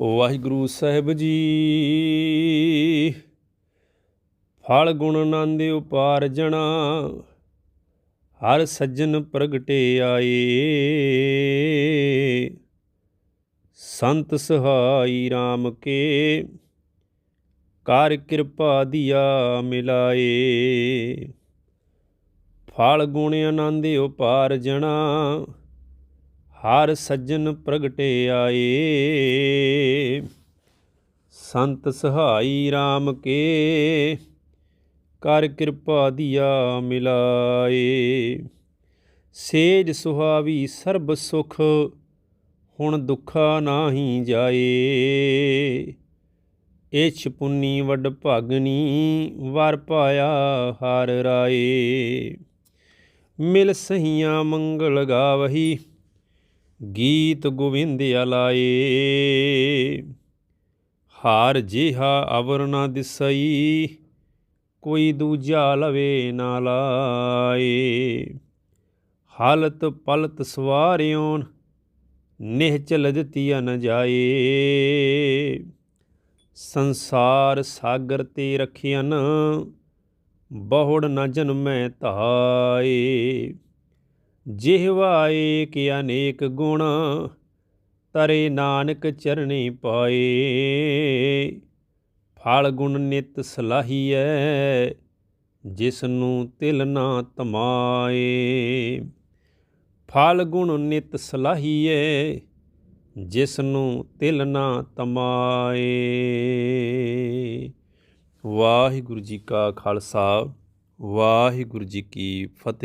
ਵਾਹਿਗੁਰੂ ਸਾਹਿਬ ਜੀ। ਫਲ ਗੁਣ ਆਨੰਦ ਉਪਾਰਜਣਾ ਹਰ ਸੱਜਣ ਪ੍ਰਗਟੇ ਆਏ। ਸੰਤ ਸਹਾਈ RAM ਕੇ, ਕਰ ਕਿਰਪਾ ਦਿਆ ਮਿਲਾਏ। ਫਲ ਗੁਣ ਆਨੰਦ ਉਪਾਰਜਣਾ ਹਰ ਸੱਜਣ ਪ੍ਰਗਟੇ ਆਏ। ਸੰਤ ਸਹਾਈ RAM ਕੇ, ਕਰ ਕਿਰਪਾ ਦਿਆ ਮਿਲਾਏ। ਸੇਜ ਸੁਹਾਵੀ ਸਰਬ ਸੁਖ, ਹੁਣ ਦੁੱਖਾ ਨਾਹੀ ਜਾਏ। ਇਛ ਪੁੰਨੀ ਵੱਡ ਭਾਗਨੀ, ਵਰ ਪਾਇਆ ਹਰ ਰਾਏ। ਮਿਲ ਸਹੀਆਂ ਮੰਗਲ ਗਾਵਹੀ ਗੀਤ ਗੋਵਿੰਦ ਲਾਏ ਹਾਰ ਜਿਹਾ ਅਵਰ ਨਾ ਦਿਸਈ, ਕੋਈ ਦੂਜਾ ਲਵੇ ਨਾ ਲਾਏ। ਹਾਲਤ ਪਲਤ ਸਵਾਰਿਓਨ ਨਿਹਚਲ ਦਿੱਤੀਆ ਨ ਜਾਏ। ਸੰਸਾਰ ਸਾਗਰ ਤੇ ਰਖਿਆਨ ਬਹੁੜ ਨ ਜਨਮੈ ਧਾਏ। ਜਿਹਵਾ ਏਕ ਅਨੇਕ ਗੁਣ ਤਰੇ ਨਾਨਕ ਚਰਣੀ ਪਾਏ। ਫਲ ਗੁਣ ਨਿਤ ਸਲਾਹੀਐ ਜਿਸ ਨੂੰ ਤਿਲ ਨਾ ਤਮਾਏ। ਫਲ ਗੁਣ ਨਿਤ ਸਲਾਹੀਐ ਜਿਸ ਨੂੰ ਤਿਲ ਨਾ ਤਮਾਏ। ਵਾਹਿਗੁਰੂ ਜੀ ਕਾ ਖਾਲਸਾ, ਵਾਹਿਗੁਰੂ ਜੀ ਕੀ ਫਤਿਹ।